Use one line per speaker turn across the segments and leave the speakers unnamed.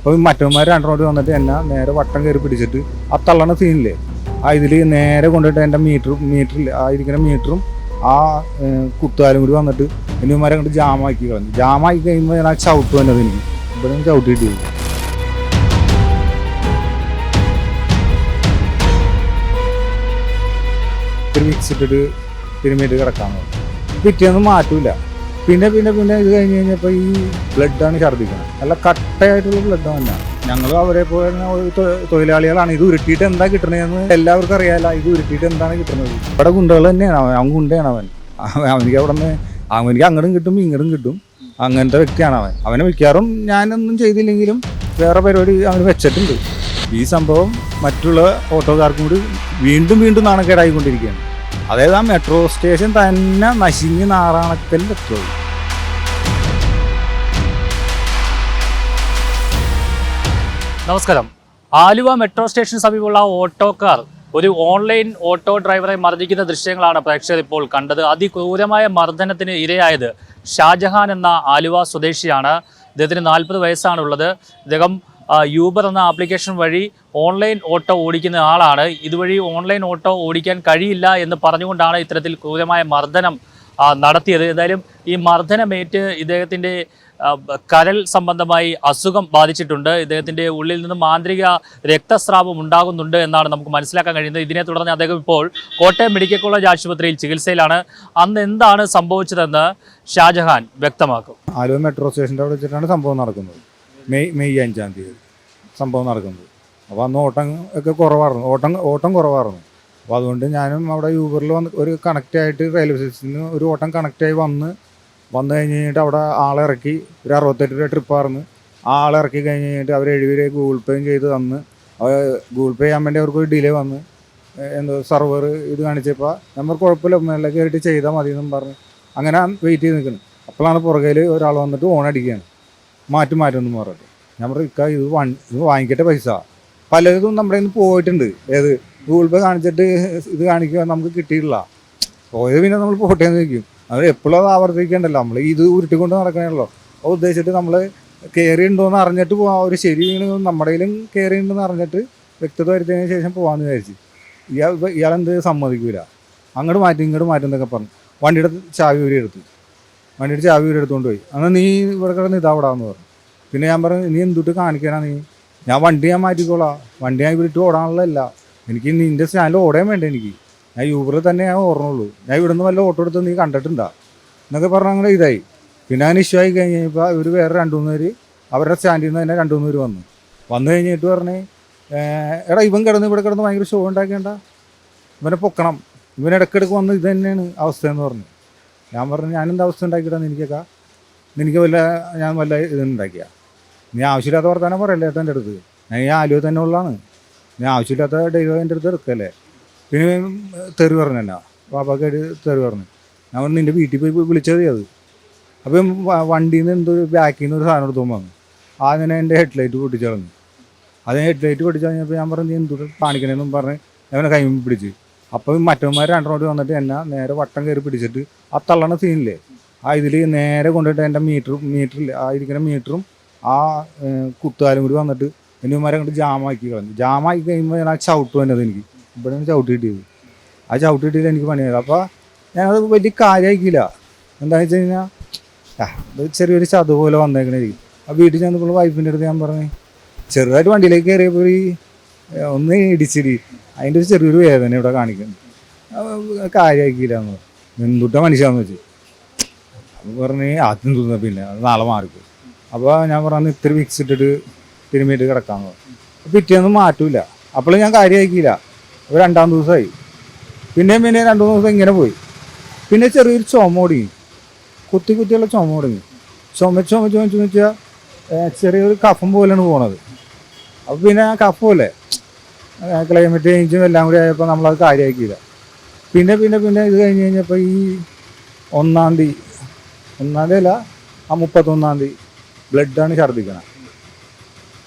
അപ്പോൾ മറ്റവന്മാർ രണ്ടോട് വന്നിട്ട് എന്നെ നേരെ വട്ടം കയറി പിടിച്ചിട്ട് ആ തള്ളണ സീനില്ലേ? ആ ഇതിൽ നേരെ കൊണ്ടിട്ട് എന്റെ മീറ്റർ മീറ്ററിൽ ആ ഇരിക്കുന്ന മീറ്ററും ആ കുത്താലും കൂടി വന്നിട്ട് ഇനിമാരെ അങ്ങോട്ട് ജാമാക്കി കളഞ്ഞു. ജാമാക്കി കഴിയുമ്പോൾ ഞാൻ ആ ചവിട്ട് വന്നത് എനിക്ക് ഇവിടെ പോയി. ഇത്തിരി മിക്സ് ഇട്ടിട്ട് തിരുമേറ്റ് കിടക്കാൻ പിറ്റേന്ന് മാറ്റൂല. പിന്നെ പിന്നെ പിന്നെ ഇത് കഴിഞ്ഞ് കഴിഞ്ഞപ്പോൾ ഈ ബ്ലഡാണ് ഛർദ്ദിക്കുന്നത് നല്ല കട്ടയായിട്ടുള്ള ബ്ലഡ് തന്നെ ഞങ്ങൾ അവരെ പോലെ തൊഴിലാളികളാണ്. ഇത് ഉരുട്ടിയിട്ട് എന്താ കിട്ടണതെന്ന് എല്ലാവർക്കും അറിയാല്ല. ഇത് ഉരുട്ടിയിട്ട് എന്താണ് കിട്ടുന്നത് ഇവിടെ ഗുണ്ടകൾ തന്നെയാണ് അവൻ. അവൻ ഗുണ്ടയാണ് അവൻ. അവനിക്ക് അവിടെ നിന്ന് അവനിക്ക് അങ്ങോട്ടും കിട്ടും ഇങ്ങോട്ടും കിട്ടും. അങ്ങനത്തെ വ്യക്തിയാണ് അവൻ. അവനെ മിക്കാറും ഞാനൊന്നും ചെയ്തില്ലെങ്കിലും വേറെ പരിപാടി അവന് വെച്ചിട്ടുണ്ട്. ഈ സംഭവം മറ്റുള്ള ഓട്ടോക്കാർക്കും കൂടി വീണ്ടും വീണ്ടും നാണക്കേടായിക്കൊണ്ടിരിക്കുകയാണ്. അതായത് ആ മെട്രോ സ്റ്റേഷൻ തന്നെ നശിഞ്ഞ് നാറാണക്കലിൽ എത്തുന്നത്
നമസ്കാരം. ആലുവ മെട്രോ സ്റ്റേഷന് സമീപമുള്ള ഓട്ടോക്കാർ ഒരു ഓൺലൈൻ ഓട്ടോ ഡ്രൈവറെ മർദ്ദിക്കുന്ന ദൃശ്യങ്ങളാണ് പ്രേക്ഷകർ ഇപ്പോൾ കണ്ടത്. അതിക്രൂരമായ മർദ്ദനത്തിന് ഇരയായത് ഷാജഹാൻ എന്ന ആലുവ സ്വദേശിയാണ്. ഇദ്ദേഹത്തിന് നാൽപ്പത് വയസ്സാണുള്ളത്. ഇദ്ദേഹം യൂബർ എന്ന ആപ്ലിക്കേഷൻ വഴി ഓൺലൈൻ ഓട്ടോ ഓടിക്കുന്ന ആളാണ്. ഇതുവഴി ഓൺലൈൻ ഓട്ടോ ഓടിക്കാൻ കഴിയില്ല എന്ന് പറഞ്ഞുകൊണ്ടാണ് ഇത്തരത്തിൽ ക്രൂരമായ മർദ്ദനം നടത്തിയത്. എന്തായാലും ഈ മർദ്ദനമേറ്റ് ഇദ്ദേഹത്തിന്റെ കരൽ സംബന്ധമായി അസുഖം ബാധിച്ചിട്ടുണ്ട്. ഇദ്ദേഹത്തിന്റെ ഉള്ളിൽ നിന്ന് മാന്ത്രിക രക്തസ്രാവം ഉണ്ടാകുന്നുണ്ട് എന്നാണ് നമുക്ക് മനസ്സിലാക്കാൻ കഴിയുന്നത്. ഇതിനെ തുടർന്ന് അദ്ദേഹം ഇപ്പോൾ കോട്ടയം മെഡിക്കൽ കോളേജ് ആശുപത്രിയിൽ ചികിത്സയിലാണ്. അന്ന് എന്താണ് സംഭവിച്ചതെന്ന് ഷാജഹാൻ വ്യക്തമാക്കും.
ആലുവ മെട്രോ സ്റ്റേഷന്റെ അവിടെ വെച്ചിട്ടാണ് സംഭവം നടക്കുന്നത്. മെയ് മെയ് അഞ്ചാം തീയതി സംഭവം നടക്കുന്നത്. അപ്പോൾ അന്ന് ഓട്ടം ഒക്കെ കുറവായിരുന്നു. ഓട്ടം ഓട്ടം കുറവായിരുന്നു. അപ്പോൾ അതുകൊണ്ട് ഞാനും അവിടെ യൂബറിൽ വന്ന് ഒരു കണക്റ്റ് ആയിട്ട് റെയിൽവേ സ്റ്റേഷനിൽ നിന്ന് ഒരു ഓട്ടം കണക്റ്റ് ആയി വന്ന് വന്നു കഴിഞ്ഞ് കഴിഞ്ഞിട്ട് അവിടെ ആളിറക്കി ഒരു അറുപത്തെട്ട് രൂപ ട്രിപ്പായിരുന്നു ആ ആളെ ഇറക്കി കഴിഞ്ഞ് കഴിഞ്ഞിട്ട് അവർ എഴുപത് രൂപ ഗൂഗിൾ പേയും ചെയ്ത് തന്ന്. ഗൂഗിൾ പേ ചെയ്യാൻ വേണ്ടി അവർക്ക് ഒരു ഡിലേ വന്ന് എന്തോ സർവർ ഇത് കാണിച്ചപ്പോൾ നമ്മൾ കുഴപ്പമില്ല മേളിലേക്ക് കയറിയിട്ട് ചെയ്താൽ മതി എന്നും പറഞ്ഞ്. അങ്ങനെ വെയിറ്റ് ചെയ്ത് നിൽക്കുന്നത് അപ്പോഴാണ് പുറകിൽ ഒരാൾ വന്നിട്ട് ഓൺ അടിക്കുകയാണ് മാറ്റി മാറ്റുമെന്ന് പറഞ്ഞിട്ട് ഞാൻ പറഞ്ഞു ഇക്ക ഇത് ഇത് വാങ്ങിക്കട്ടെ പൈസ. പലതും നമ്മുടെ ഇന്ന് പോയിട്ടുണ്ട്. ഏത് ഗൂഗിൾ പേ കാണിച്ചിട്ട് ഇത് കാണിക്കുക നമുക്ക് കിട്ടിയിട്ടില്ല. പോയത് പിന്നെ നമ്മൾ പോട്ടെ എന്ന് ചോദിക്കും. അത് എപ്പോഴും അത് ആവർത്തിക്കേണ്ടല്ലോ. നമ്മൾ ഇത് ഉരുട്ടിക്കൊണ്ട് നടക്കണല്ലോ അപ്പോൾ ഉദ്ദേശിച്ചിട്ട് നമ്മൾ കയറി ഉണ്ടോയെന്ന് അറിഞ്ഞിട്ട് പോകാം ഒരു ശരി നമ്മുടെ കയ്യിലും കയറി ഉണ്ടെന്ന് അറിഞ്ഞിട്ട് വ്യക്തത വരുത്തിയതിന് ശേഷം പോകാമെന്ന് വിചാരിച്ചു. ഇയാൾ ഇയാളെന്ത് സമ്മതിക്കൂല? അങ്ങോട്ട് മാറ്റി ഇങ്ങോട്ട് മാറ്റി എന്നൊക്കെ പറഞ്ഞു. വണ്ടിയുടെ ചാവി ഊരി എടുത്തു വണ്ടിയുടെ ചാവി ഊരി എടുത്തുകൊണ്ട് പോയി. അന്ന് നീ ഇവിടെ കിടന്ന് ഇതാവിടാന്ന് പറഞ്ഞു. പിന്നെ ഞാൻ പറഞ്ഞു നീ എന്തുട്ട് കാണിക്കാനാ നീ? ഞാൻ വണ്ടി ഞാൻ മാറ്റിക്കോളാം. വണ്ടി ഞാൻ ഇവിടിട്ട് ഓടാനുള്ളതല്ല. എനിക്ക് നിന്റെ സ്റ്റാൻഡിൽ ഓടാൻ വേണ്ട എനിക്ക്. ഞാൻ യൂബറിൽ തന്നെ ഞാൻ ഓർമ്മയുള്ളൂ ഞാൻ ഇവിടുന്ന് വല്ല ഓട്ടോ എടുത്ത് നീ കണ്ടിട്ടുണ്ടാ? എന്നൊക്കെ പറഞ്ഞ അങ്ങനെ ഇതായി. പിന്നെ അങ്ങനെ ഇഷ്യൂ ആയി കഴിഞ്ഞ് കഴിഞ്ഞപ്പോൾ ഇവർ വേറെ രണ്ട് മൂന്ന് പേര് അവരുടെ സ്റ്റാൻഡിൽ നിന്ന് തന്നെ രണ്ടു മൂന്ന് പേര് വന്നു. വന്നു കഴിഞ്ഞിട്ട് പറഞ്ഞ് എടാ ഇവൻ കിടന്ന് ഇവിടെ കിടന്ന് ഭയങ്കര ഷോ ഉണ്ടാക്കേണ്ട ഇവനെ പൊക്കണം. ഇവൻ ഇടയ്ക്കിടയ്ക്ക് വന്ന് ഇത് തന്നെയാണ് അവസ്ഥ എന്ന് പറഞ്ഞു. ഞാൻ പറഞ്ഞു ഞാനെന്താ അവസ്ഥ ഉണ്ടാക്കിയിട്ടാന്ന് എനിക്കൊക്കെ എനിക്ക് വല്ല ഞാൻ വല്ല ഇതുണ്ടാക്കിയ നീ ആവശ്യമില്ലാത്ത വർത്താനം പറയല്ലേ ഏട്ടന്റെ അടുത്ത്? ഞാൻ ഈ ആലുവ തന്നെ ഉള്ളതാണ് നീ ആവശ്യമില്ലാത്ത ഡൈവ് എന്റെ അടുത്ത് എടുക്കല്ലേ? പിന്നെ തെറി പറഞ്ഞു എന്നാ ബാബാക്ക് തെറി പറഞ്ഞു. ഞാൻ പറഞ്ഞു നിന്റെ വീട്ടിൽ പോയി വിളിച്ചത് അത്. അപ്പം വണ്ടിയിൽ നിന്ന് എന്തോ ബാക്കിൽ നിന്ന് ഒരു സാധനം എടുത്തു വന്നു അങ്ങനെ എന്റെ ഹെഡ്ലൈറ്റ് പൊട്ടിച്ചു കളഞ്ഞു ഹെഡ് ലൈറ്റ് പൊട്ടിച്ചു കഴിഞ്ഞപ്പോൾ ഞാൻ പറഞ്ഞു എന്തൊരു കാണിക്കണമെന്നും പറഞ്ഞ് അവനെ കൈ പിടിച്ച് അപ്പോൾ മറ്റവന്മാർ രണ്ടോട് വന്നിട്ട് എന്നെ നേരെ വട്ടം കയറി പിടിച്ചിട്ട് ആ തള്ളണ സീനില്ലേ ആ ഇതിൽ നേരെ കൊണ്ടിട്ട് എന്റെ മീറ്റർ മീറ്ററിൽ ആ ഇരിക്കുന്ന മീറ്ററും ആ കുത്തുകാലും കൂടി വന്നിട്ട് എന്നിവന്മാരെ അങ്ങോട്ട് ജാമാക്കി കളഞ്ഞു. ജാമാക്കി കഴിയുമ്പോൾ ഞാൻ ആ ചവിട്ട് വന്നത് എനിക്ക്. ഇവിടെ നിന്ന് ചവിട്ട് കിട്ടിയത്. ആ ചവിട്ട് കിട്ടിയത് എനിക്ക് പണിയായത് അപ്പോൾ ഞാനത് വലിയ കാര്യമാക്കിയില്ല എന്താണെന്ന് വെച്ച് കഴിഞ്ഞാൽ ഇത് ചെറിയൊരു ചതു പോലെ വന്നേക്കണേ ആ വീട്ടിൽ ചെന്നപ്പോൾ വൈഫിന്റെ അടുത്ത് ഞാൻ പറഞ്ഞു ചെറുതായിട്ട് വണ്ടിയിലേക്ക് കയറിയപ്പോൾ ഈ ഒന്ന് ഇടിച്ചിരി അതിന്റെ ഒരു ചെറിയൊരു വേദന ഇവിടെ കാണിക്കുന്നു. കാര്യമാക്കിയില്ല എന്ന് എന്തുട്ട മനുഷ്യാന്ന് വെച്ച്. അപ്പോൾ പറഞ്ഞ് ആദ്യം തിന്ന പിന്നെ നാളെ മാറിക്കും അപ്പോൾ ഞാൻ പറഞ്ഞു ഇത്തിരി വിക്സ് ഇട്ടിട്ട് തിരുമ്മിയിട്ട് കിടക്കാന്ന് പറഞ്ഞു. പിറ്റേന്ന് മാറ്റൂല. അപ്പോൾ ഞാൻ കാര്യമാക്കിയില്ല. അപ്പോൾ രണ്ടാം ദിവസമായി പിന്നെയും പിന്നെ രണ്ടു മൂന്ന് ദിവസം ഇങ്ങനെ പോയി. പിന്നെ ചെറിയൊരു ചുമ ഒടുങ്ങി കുത്തി കുത്തിയുള്ള ചുമ ഒടുങ്ങി ചുമ ചുമ വെച്ചാൽ ചെറിയൊരു കഫം പോലെയാണ് പോണത്. അപ്പോൾ പിന്നെ കഫ് പോലെ. ക്ലൈമറ്റ് ചേഞ്ചും എല്ലാം കൂടി ആയപ്പോൾ നമ്മളത് കാര്യമാക്കിയില്ല പിന്നെ പിന്നെ പിന്നെ ഇത് കഴിഞ്ഞ് കഴിഞ്ഞപ്പോൾ ഈ ഒന്നാം തീയതി ഒന്നാം തീയതി അല്ല ആ മുപ്പത്തൊന്നാം തീയതി ബ്ലഡാണ് ഛർദ്ദിക്കണം.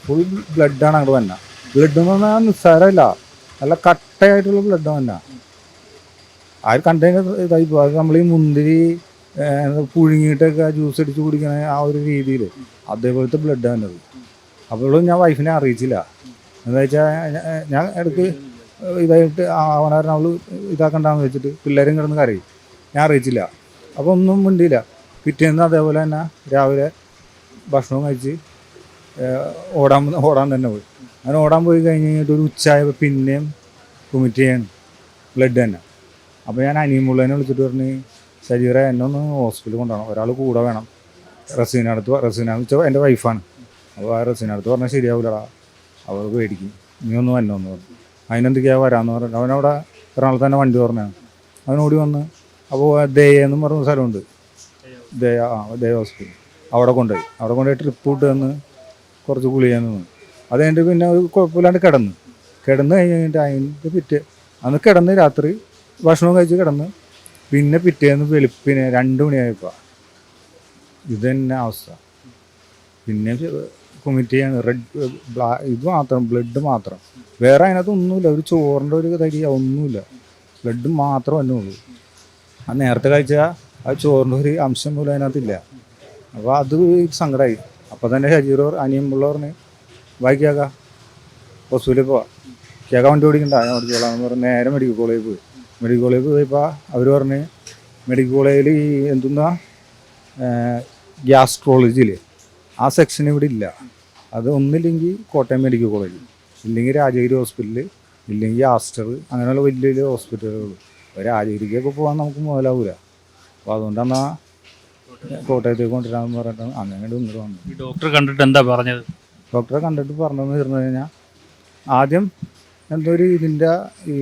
ഫുൾ ബ്ലഡാണ് അങ്ങോട്ട് വന്ന ബ്ലഡ് എന്ന് പറഞ്ഞാൽ നിസ്സാരമല്ല നല്ല കട്ടയായിട്ടുള്ള ബ്ലഡ് തന്നെ ആ ഒരു കണ്ടെയ്നർ ഇതായി പോകും അത് നമ്മൾ ഈ മുന്തിരി പുഴുങ്ങിയിട്ടൊക്കെ ജ്യൂസ് അടിച്ച് കുടിക്കണ ആ ഒരു രീതിയിൽ അതേപോലത്തെ ബ്ലഡ് വന്നത് അപ്പോഴും ഞാൻ വൈഫിനെ അറിയിച്ചില്ല. എന്താ വെച്ചാൽ ഞാൻ ഇടയ്ക്ക് ഇതായിട്ട് അവനാരൻ അവൾ ഇതാക്കണ്ടെന്ന് വെച്ചിട്ട് പിള്ളേരും കിടന്ന് കരയും. ഞാൻ അറിയിച്ചില്ല. അപ്പോൾ ഒന്നും മിണ്ടിയില്ല. പിറ്റേന്ന് അതേപോലെ തന്നെ രാവിലെ ഭക്ഷണവും കഴിച്ച് ഓടാൻ ഓടാൻ തന്നെ പോയി. അങ്ങനെ ഓടാൻ പോയി കഴിഞ്ഞ് കഴിഞ്ഞിട്ട് ഒരു ഉച്ചയായപ്പോൾ പിന്നെയും കുമിറ്റ് ചെയ്യാണ് ബ്ലഡ് തന്നെ. അപ്പോൾ ഞാൻ അനിയമുള്ളതിനെ വിളിച്ചിട്ട് പറഞ്ഞ് ശരീരം എന്നെ ഒന്ന് ഹോസ്പിറ്റലിൽ കൊണ്ടുപോകണം. ഒരാൾ കൂടെ വേണം. റസീനടുത്ത് റസീന വെച്ചാൽ എന്റെ വൈഫാണ് അപ്പോൾ ആ റസീനടുത്ത് പറഞ്ഞാൽ ശരിയാവില്ലടാ അവൾ പേടിക്കും. നീ ഒന്ന് വന്നോന്ന് പറഞ്ഞു. അതിനെന്തൊക്കെയാ വരാമെന്ന് പറഞ്ഞു അവനവിടെ എറണാകുളത്ത് തന്നെ വണ്ടി പറഞ്ഞാണ് അവനോടി വന്ന് അപ്പോൾ ദയെന്നും പറഞ്ഞ സ്ഥലമുണ്ട്. ദയ ആ ദയ ഹോസ്പിറ്റൽ അവിടെ കൊണ്ടുപോയി. അവിടെ കൊണ്ടുപോയി ട്രിപ്പ് ഇട്ട് തന്ന് കുറച്ച് ഗുളിക നിന്ന്. അത് കഴിഞ്ഞിട്ട് പിന്നെ ഒരു കുഴപ്പമില്ലാണ്ട് കിടന്ന്. കിടന്ന് കഴിഞ്ഞ് കഴിഞ്ഞിട്ട് അതിന്റെ പിറ്റേ അന്ന് കിടന്ന് രാത്രി ഭക്ഷണം കഴിച്ച് കിടന്ന് പിന്നെ പിറ്റേന്ന് വെളുപ്പിന് രണ്ട് മണിയായപ്പോൾ ഇത് തന്നെ അവസ്ഥ. പിന്നെ കുമിറ്റ് ചെയ്യാൻ റെഡ് ബ്ലാ ഇത് മാത്രം ബ്ലഡ് മാത്രം. വേറെ അതിനകത്ത് ഒന്നുമില്ല. ഒരു ചോറിന്റെ ഒരു തരി ഒന്നുമില്ല ബ്ലഡ് മാത്രം തന്നെ ഉള്ളൂ. ആ നേരത്തെ കഴിച്ച ആ ചോറിന്റെ ഒരു അംശം പോലും അതിനകത്തില്ല. അപ്പോൾ അത് സങ്കടമായി അപ്പോൾ തന്നെ ഷജീർ അനിയമ്പുള്ള പറഞ്ഞ് വായിക്കാക്ക ഹോസ്പിറ്റലിൽ പോവാം. കേൾക്കാൻ വണ്ടി ഓടിക്കണ്ട. ഞാൻ ഓടിച്ചോളാം എന്ന് പറഞ്ഞ് നേരെ മെഡിക്കൽ കോളേജിൽ പോയി. മെഡിക്കൽ കോളേജിൽ പോയപ്പോൾ അവർ പറഞ്ഞ് മെഡിക്കൽ കോളേജിൽ എന്തുന്നാ ഗ്യാസ്ട്രോളജിയിൽ ആ സെക്ഷൻ ഇവിടെ ഇല്ല. അത് ഒന്നില്ലെങ്കിൽ കോട്ടയം മെഡിക്കൽ കോളേജ് ഇല്ലെങ്കിൽ രാജഗിരി ഹോസ്പിറ്റൽ ഇല്ലെങ്കിൽ ആസ്റ്റർ അങ്ങനെയുള്ള വലിയ വലിയ ഹോസ്പിറ്റലുകൾ. അപ്പോൾ രാജഗിരിക്കൊക്കെ പോകാൻ നമുക്ക് മുതലാവൂല. അപ്പോൾ അതുകൊണ്ടാണ് കോട്ടയത്തേക്ക് കൊണ്ടുവരാമെന്ന് പറഞ്ഞിട്ടാണ് അങ്ങനെ ഇങ്ങോട്ട് വന്നത്.
ഈ ഡോക്ടറെ കണ്ടിട്ട് എന്താ പറഞ്ഞത്?
ഡോക്ടറെ കണ്ടിട്ട് പറഞ്ഞതെന്ന് പറഞ്ഞു കഴിഞ്ഞാൽ ആദ്യം എന്തൊരു ഒരു ഇതിന്റെ ഈ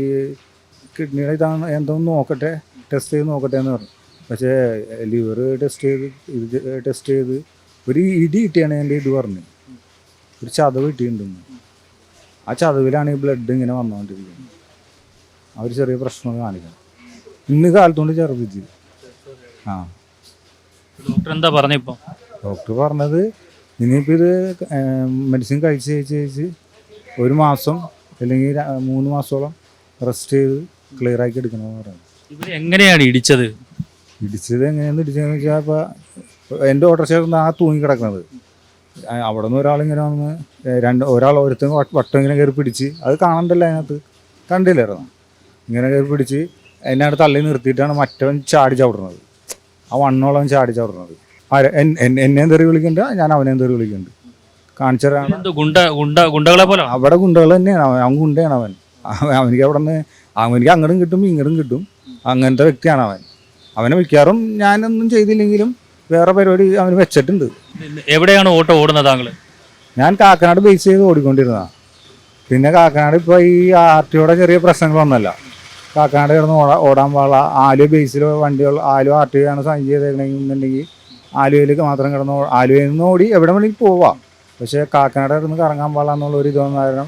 കിഡ്നിയുടെ ഇതാണ് എന്തോ നോക്കട്ടെ ടെസ്റ്റ് ചെയ്ത് നോക്കട്ടെ എന്ന് പറഞ്ഞു. പക്ഷേ ലിവർ ടെസ്റ്റ് ചെയ്ത് ഇത് ടെസ്റ്റ് ചെയ്ത് ഒരു ഇടി കിട്ടിയാണ് എന്റെ ഇത് പറഞ്ഞു ഒരു ചതവ് കിട്ടിയിട്ടുണ്ട്. ആ ചതവിലാണ് ഈ ബ്ലഡ് ഇങ്ങനെ വന്നുകൊണ്ടിരിക്കുന്നത്. ആ ഒരു ചെറിയ പ്രശ്നം കാണിക്കണം. ഇന്ന് കാലത്തോണ്ട് ചെറുപ്പിച്ച് ആ.
ഡോക്ടർ എന്താ പറഞ്ഞ ഇപ്പം?
ഡോക്ടർ പറഞ്ഞത് ഇനിയിപ്പോൾ ഇത് മെഡിസിൻ കഴിച്ച് കഴിച്ച് കഴിച്ച് ഒരു മാസം അല്ലെങ്കിൽ മൂന്ന് മാസത്തോളം റെസ്റ്റ് ചെയ്ത് ക്ലിയർ ആക്കി എടുക്കണമെന്ന് പറയുന്നത്
ഇവർ എങ്ങനെയാണ് ഇടിച്ചത്?
ഇടിച്ചത് എങ്ങനെയാണെന്ന് ഇടിച്ചതെന്ന് വെച്ചാൽ ഇപ്പോൾ എന്റെ ഓട്ടോറിക്ഷ ആ തൂങ്ങി കിടക്കുന്നത് അവിടെ നിന്ന് ഒരാളിങ്ങനെ വന്ന് രണ്ട് ഒരാൾ ഒരുത്തൻ വട്ട- ഇങ്ങനെ കയറി പിടിച്ച് അത് കാണണ്ടല്ലോ അതിനകത്ത്? കണ്ടില്ലായിരുന്നു. ഇങ്ങനെ കയറി പിടിച്ച് എന്നെ അവിടെ തള്ളി നിർത്തിയിട്ടാണ് മറ്റവൻ ചാടി ചവിടുന്നത്. ആ വണ്ണോളം ചാടി ചവിടുന്നത്. എന്നെയും തെറി വിളിക്കുന്നുണ്ട് ഞാൻ അവനെയും തെറി വിളിക്കുന്നുണ്ട് കാണിച്ചു തരാണ്
ഗുണ്ട ഗുണ്ട ഗുണ്ടകളെ പോലെ
അവിടെ ഗുണ്ടകൾ തന്നെയാണ് അവൻ. അവൻ ഗുണ്ടയാണ് അവൻ. അവൻ- അവനിക്ക് അവിടെ നിന്ന് അവനിക്ക് അങ്ങോട്ടും കിട്ടും ഇങ്ങോട്ടും കിട്ടും. അങ്ങനത്തെ വ്യക്തിയാണ് അവൻ. അവനെ വിൽക്കാറും ഞാനൊന്നും ചെയ്തില്ലെങ്കിലും വേറെ പരിപാടി അവന് വെച്ചിട്ടുണ്ട്.
എവിടെയാണ് ഓട്ടോ ഓടുന്നത് താങ്കൾ
ഞാൻ കാക്കനാട് ബേസ് ചെയ്ത് ഓടിക്കൊണ്ടിരുന്നതാണ് പിന്നെ കാക്കനാട് ഇപ്പോൾ ഈ ആർ ടിയുടെ ചെറിയ പ്രശ്നങ്ങൾ വന്നല്ല കാക്കനാട് കിടന്ന് ഓടാ ഓടാൻ പാടില്ല. ആലുവ ബേസിൽ വണ്ടികൾ ആലുവ ആർ ടി ആണ് സൈൻ ചെയ്തേക്കണമെന്നുണ്ടെങ്കിൽ ആലുവയിലേക്ക് മാത്രം കിടന്ന് ആലുവയിൽ നിന്ന് ഓടി എവിടെ വേണമെങ്കിൽ പോവാം. പക്ഷേ കാക്കനാട് കിടന്ന് കറങ്ങാൻ പാടില്ല എന്നുള്ള ഒരു ഇതൊന്നും കാരണം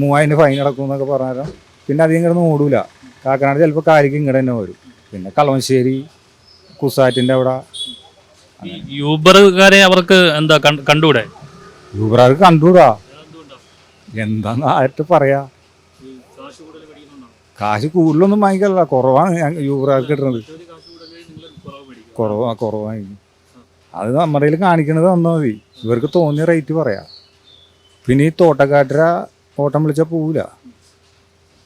മൂവായിരം ഫൈൻ അടക്കും എന്നൊക്കെ പറഞ്ഞാൽ പിന്നെ അധികം കിടന്ന് ഓടൂല. കാക്കനാട് ചിലപ്പോൾ കാലിക്ക് ഇങ്ങോട്ട് തന്നെ വരും. പിന്നെ കളമശ്ശേരി കുസാറ്റിന്റെ അവിടെ
ഈ യൂബറുകാരെ അവർക്ക് എന്താ കണ്ടുകൂടെ? കണ്ടൂടെ
കണ്ടുകൂടാ. എന്താന്ന് ആയിട്ട് പറയാ. കാശ് കൂടുതലൊന്നും വാങ്ങിക്കല്ല കുറവാണ് യൂബറുകാർക്ക് കിട്ടുന്നത് കുറവാ കുറവാണ് അത് നമ്മുടെ കയ്യിൽ കാണിക്കണത് തന്നാൽ മതി. ഇവർക്ക് തോന്നിയ റേറ്റ് പറയാം. പിന്നെ ഈ തോട്ടക്കാട്ടര ഓട്ടം വിളിച്ചാൽ പോവില്ല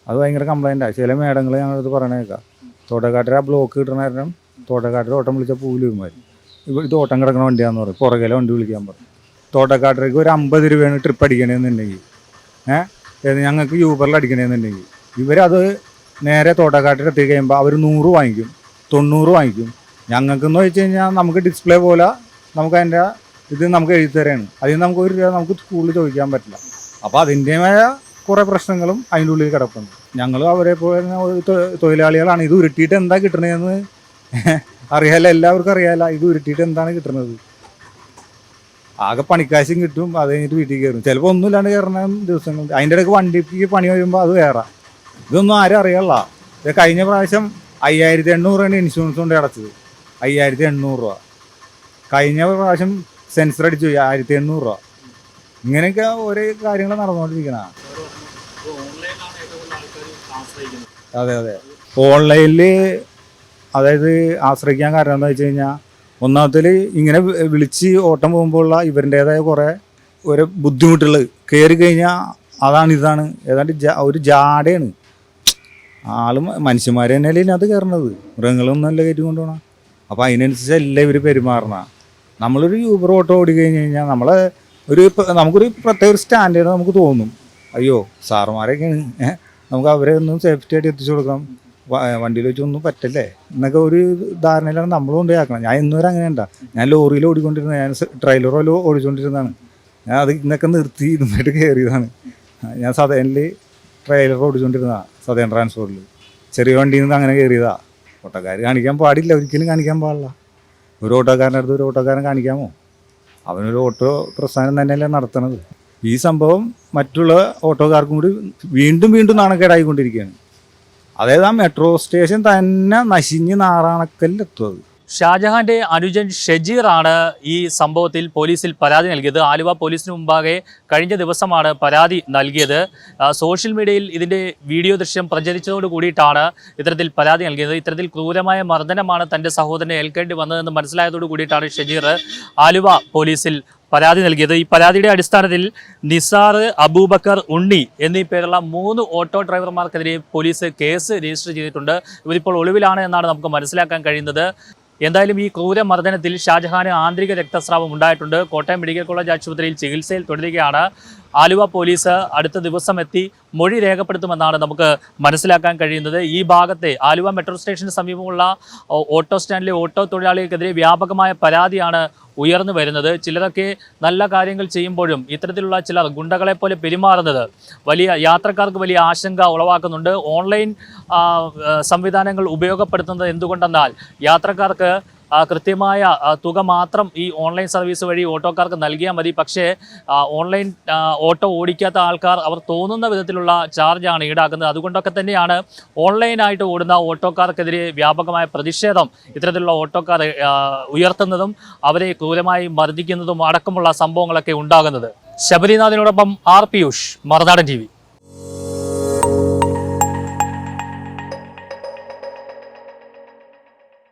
അത് ഭയങ്കര കംപ്ലൈന്റാണ് ചില മേടങ്ങൾ ഞങ്ങളടുത്ത് പറയണേക്കാം തോട്ടക്കാട്ടര ബ്ലോക്ക് കിട്ടണ കാരണം തോട്ടക്കാട്ടര ഓട്ടം വിളിച്ചാൽ പോവില്ല ഇവന്മാർ ഇവ ഇത് ഓട്ടം കിടക്കണ വണ്ടിയാന്ന് പറയും. പുറകിലെ വണ്ടി വിളിക്കാൻ പറയും. തോട്ടക്കാട്ടിലേക്ക് ഒരു അമ്പത് രൂപയാണ് ട്രിപ്പ് അടിക്കണേന്നുണ്ടെങ്കിൽ. ഏഹ് ഞങ്ങൾക്ക് യൂബറിൽ അടിക്കണേന്നുണ്ടെങ്കിൽ. ഇവരത് നേരെ തോട്ടക്കാട്ടിൽ എത്തി കഴിയുമ്പോൾ അവർ നൂറ് വാങ്ങിക്കും. തൊണ്ണൂറ് വാങ്ങിക്കും. ഞങ്ങൾക്കെന്ന് വെച്ച് കഴിഞ്ഞാൽ നമുക്ക് ഡിസ്പ്ലേ പോലെ നമുക്ക് അതിന്റെ ഇത് നമുക്ക് എഴുതി തരാണ്. അതിന് നമുക്ക് ഒരു രൂപ നമുക്ക് സ്കൂളിൽ ചോദിക്കാൻ പറ്റില്ല. അപ്പോൾ അതിന്റെതായ കുറേ പ്രശ്നങ്ങളും അതിന്റെ ഉള്ളിൽ കിടപ്പുണ്ട്. ഞങ്ങൾ അവരെ പോലെ തൊഴിലാളികളാണ്. ഇത് ഉരുട്ടിയിട്ട് എന്താ കിട്ടണതെന്ന് അറിയാലോ എല്ലാവർക്കും അറിയാല്ല ഇത് ഉരുട്ടിയിട്ട് എന്താണ് കിട്ടുന്നത്? ആകെ പണിക്കാശും കിട്ടും അത് കഴിഞ്ഞിട്ട് വീട്ടിൽ കയറും. ചിലപ്പോൾ ഒന്നുമില്ലാണ്ട് കയറുന്ന ദിവസങ്ങൾ. അതിന്റെ ഇടയ്ക്ക് വണ്ടിക്ക് പണി വരുമ്പോൾ അത് വേറെ. ഇതൊന്നും ആരും അറിയാനുള്ള. ഇത് കഴിഞ്ഞ പ്രാവശ്യം അയ്യായിരത്തി എണ്ണൂറ് രൂപയാണ് ഇൻഷുറൻസ് കൊണ്ട് അടച്ചത്. അയ്യായിരത്തി എണ്ണൂറ് രൂപ. കഴിഞ്ഞ പ്രാവശ്യം സെൻസർ അടിച്ചു ആയിരത്തി എണ്ണൂറ് രൂപ. ഇങ്ങനെയൊക്കെ ഓരോ കാര്യങ്ങൾ നടന്നുകൊണ്ടിരിക്കണ. അതെ അതെ. ഓൺലൈനിൽ അതായത് ആശ്രയിക്കാൻ കാരണം എന്താ വെച്ച് കഴിഞ്ഞാൽ ഒന്നാമത്തിൽ ഇങ്ങനെ വിളിച്ച് ഓട്ടം പോകുമ്പോഴുള്ള ഇവരുടേതായ കുറേ ഒരു ബുദ്ധിമുട്ടുകൾ കയറി കഴിഞ്ഞാൽ അതാണ് ഇതാണ്. ഏതാണ്ട് ഒരു ജാടയാണ്. ആളും മനുഷ്യന്മാർ തന്നെയല്ലേ ഇതിനകത്ത് കയറണത്. മൃഗങ്ങളൊന്നും അല്ല കയറ്റി കൊണ്ടുപോകണം അപ്പോൾ അതിനനുസരിച്ചല്ല ഇവർ പെരുമാറണ. നമ്മളൊരു യൂബർ ഓട്ടോ ഓടി കഴിഞ്ഞ് കഴിഞ്ഞാൽ നമ്മളെ ഒരു നമുക്കൊരു പ്രത്യേക ഒരു സ്റ്റാൻഡേർഡ് നമുക്ക് തോന്നും. അയ്യോ സാറുമാരൊക്കെയാണ് നമുക്ക് അവരെ ഒന്നും സേഫ്റ്റി ആയിട്ട് എത്തിച്ചു കൊടുക്കണം വ- വണ്ടിയിൽ വെച്ചൊന്നും പറ്റല്ലേ? എന്നൊക്കെ ഒരു ധാരണയിലാണ് നമ്മൾ കൊണ്ടുപോയാക്കണം ഞാൻ ഇന്നുവരെ അങ്ങനെ ഉണ്ടാ ഞാൻ ലോറിയിൽ ഓടിക്കൊണ്ടിരുന്ന ഞാൻ ട്രെയിലറോ ഓടിച്ചുകൊണ്ടിരുന്നതാണ് ഞാൻ അത് ഇന്നൊക്കെ നിർത്തി ഇരുന്നിട്ട് കയറിയതാണ് ഞാൻ സദേനിൽ ട്രെയിലർ ഓടിച്ചുകൊണ്ടിരുന്നതാണ് സദേൻ ട്രാൻസ്പോർട്ടിൽ ചെറിയ വണ്ടിയിൽ നിന്ന് അങ്ങനെ കയറിയതാ ഓട്ടോക്കാർ കാണിക്കാൻ പാടില്ല ഒരിക്കലും കാണിക്കാൻ പാടില്ല. ഒരു ഓട്ടോക്കാരന്റെ അടുത്ത് ഒരു ഓട്ടോക്കാരൻ കാണിക്കാമോ? അവനൊരു ഓട്ടോ പ്രസ്ഥാനം തന്നെയല്ലേ നടത്തണത്. ഈ സംഭവം മറ്റുള്ള ഓട്ടോക്കാർക്കും കൂടി വീണ്ടും വീണ്ടും നാണക്കേടായിക്കൊണ്ടിരിക്കുകയാണ്. അതായത് ആ മെട്രോ സ്റ്റേഷൻ തന്നെ നശിഞ്ഞ് നാറാണക്കലിലെത്തും അത്
ഷാജഹാന്റെ അനുജൻ ഷെജീറാണ് ഈ സംഭവത്തിൽ പോലീസിൽ പരാതി നൽകിയത്. ആലുവ പോലീസിന് മുമ്പാകെ കഴിഞ്ഞ ദിവസമാണ് പരാതി നൽകിയത്. സോഷ്യൽ മീഡിയയിൽ ഇതിന്റെ വീഡിയോ ദൃശ്യം പ്രചരിച്ചതോട് കൂടിയിട്ടാണ് ഇത്തരത്തിൽ പരാതി നൽകിയത്. ഇത്തരത്തിൽ ക്രൂരമായ മർദ്ദനമാണ് തന്റെ സഹോദരനെ ഏൽക്കേണ്ടി വന്നതെന്ന് മനസ്സിലായതോട് കൂടിയിട്ടാണ് ഷജീർ ആലുവ പോലീസിൽ പരാതി നൽകിയത്. ഈ പരാതിയുടെ അടിസ്ഥാനത്തിൽ നിസാർ അബൂബക്കർ ഉണ്ണി എന്നീ പേരുള്ള മൂന്ന് ഓട്ടോ ഡ്രൈവർമാർക്കെതിരെ പോലീസ് കേസ് രജിസ്റ്റർ ചെയ്തിട്ടുണ്ട്. ഇവരിപ്പോൾ ഒളിവിലാണ് എന്നാണ് നമുക്ക് മനസ്സിലാക്കാൻ കഴിയുന്നത്. എന്തായാലും ഈ ക്രൂര മർദ്ദനത്തിൽ ഷാജഹാന് ആന്തരിക രക്തസ്രാവം ഉണ്ടായിട്ടുണ്ട്. കോട്ടയം മെഡിക്കൽ കോളേജ് ആശുപത്രിയിൽ ചികിത്സയിൽ തുടരുകയാണ്. ആലുവ പോലീസ് അടുത്ത ദിവസം എത്തി മൊഴി രേഖപ്പെടുത്തുമെന്നാണ് നമുക്ക് മനസ്സിലാക്കാൻ കഴിയുന്നത്. ഈ ഭാഗത്തെ ആലുവ മെട്രോ സ്റ്റേഷന് സമീപമുള്ള ഓട്ടോ സ്റ്റാൻഡിലെ ഓട്ടോ തൊഴിലാളികൾക്കെതിരെ വ്യാപകമായ പരാതിയാണ് ഉയർന്നു വരുന്നത്. ചിലരൊക്കെ നല്ല കാര്യങ്ങൾ ചെയ്യുമ്പോഴും ഇത്തരത്തിലുള്ള ചിലർ ഗുണ്ടകളെ പോലെ പെരുമാറുന്നത് വലിയ യാത്രക്കാർക്ക് വലിയ ആശങ്ക ഉളവാക്കുന്നുണ്ട്. ഓൺലൈൻ സംവിധാനങ്ങൾ ഉപയോഗപ്പെടുത്തുന്നത് എന്തുകൊണ്ടെന്നാൽ യാത്രക്കാർക്ക് കൃത്യമായ തുക മാത്രം ഈ ഓൺലൈൻ സർവീസ് വഴി ഓട്ടോക്കാർക്ക് നൽകിയാൽ മതി. പക്ഷേ ഓൺലൈൻ ഓട്ടോ ഓടിക്കാത്ത ആൾക്കാർ അവർ തോന്നുന്ന വിധത്തിലുള്ള ചാർജാണ് ഈടാക്കുന്നത്. അതുകൊണ്ടൊക്കെ തന്നെയാണ് ഓൺലൈനായിട്ട് ഓടുന്ന ഓട്ടോക്കാർക്കെതിരെ വ്യാപകമായ പ്രതിഷേധം ഇത്തരത്തിലുള്ള ഓട്ടോക്കാർ ഉയർത്തുന്നതും അവരെ ക്രൂരമായി മർദ്ദിക്കുന്നതും അടക്കമുള്ള സംഭവങ്ങളൊക്കെ ഉണ്ടാകുന്നത്. ശബരിനാഥിനോടൊപ്പം ആർ പിയൂഷ് മറുനാടൻ ടി